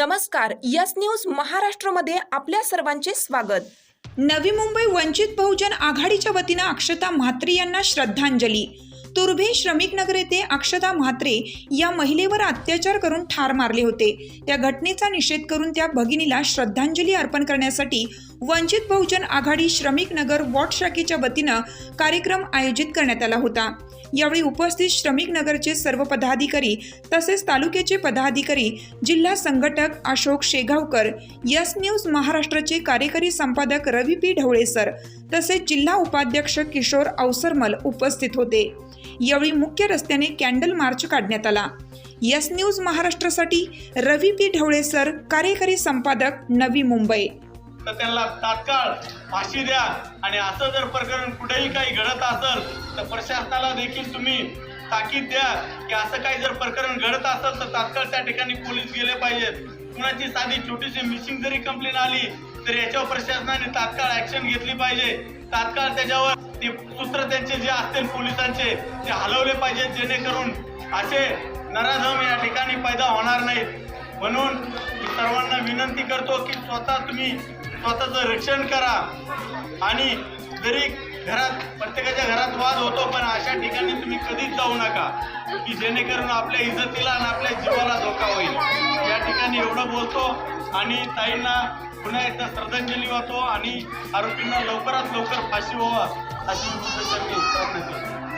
नमस्कार yes news महाराष्ट्रमध्ये आपल्या सर्वांचे स्वागत. नवी मुंबई वंचित बहुजन आघाडीच्या वतीनं अक्षता म्हात्रे यांना श्रद्धांजली. तुर्भे श्रमिक नगर येथे अक्षता म्हात्रे या महिलेवर अत्याचार करून ठार मारले होते. त्या घटनेचा निषेध करून त्या भगिनीला श्रद्धांजली अर्पण करण्यासाठी वंचित बहुजन आघाडी श्रमिक नगर वॉर्ड शाखेच्या वतीनं कार्यक्रम आयोजित करण्यात आला होता. यावेळी उपस्थित श्रमिक नगरचे सर्व पदाधिकारी तसेच तालुक्याचे पदाधिकारी जिल्हा संघटक अशोक शेगावकर यस न्यूज महाराष्ट्राचे कार्यकारी संपादक रवी पी ढवळे सर तसेच जिल्हा उपाध्यक्ष किशोर अवसरमल उपस्थित होते. यावेळी मुख्य रस्त्याने कॅन्डल मार्च काढण्यात आला. यस न्यूज महाराष्ट्रासाठी रवी पी ढवळे सर कार्यकारी संपादक नवी मुंबई. तर त्यांना तात्काळ फाशी द्या. आणि असं जर प्रकरण कुठेही काही घडत असेल तर प्रशासनाला देखील तुम्ही ताकीद द्या की असं काही जर प्रकरण घडत असेल तर तात्काळ त्या ठिकाणी पोलीस गेले पाहिजेत. कुणाची साधी छोटीशी मिसिंग जरी कंप्लेंट आली तर याच्यावर प्रशासनाने तात्काळ ऍक्शन घेतली पाहिजे. तात्काळ त्याच्यावर ते सूत्र त्यांचे जे असतील पोलिसांचे ते हलवले पाहिजेत जेणेकरून असे नराधम या ठिकाणी पैदा होणार नाहीत. म्हणून मी सर्वांना विनंती करतो की स्वतः तुम्ही स्वतःचं रक्षण करा. आणि जरी घरात प्रत्येकाच्या घरात वाद होतो पण अशा ठिकाणी तुम्ही कधीच जाऊ नका की जेणेकरून आपल्या इज्जतीला आणि आपल्या जीवाला धोका होईल. या ठिकाणी एवढं बोलतो आणि ताईंना पुन्हा एकदा श्रद्धांजली वाहतो आणि आरोपींना लवकरात लवकर फाशी व्हावा अशी मी प्रार्थना करतो.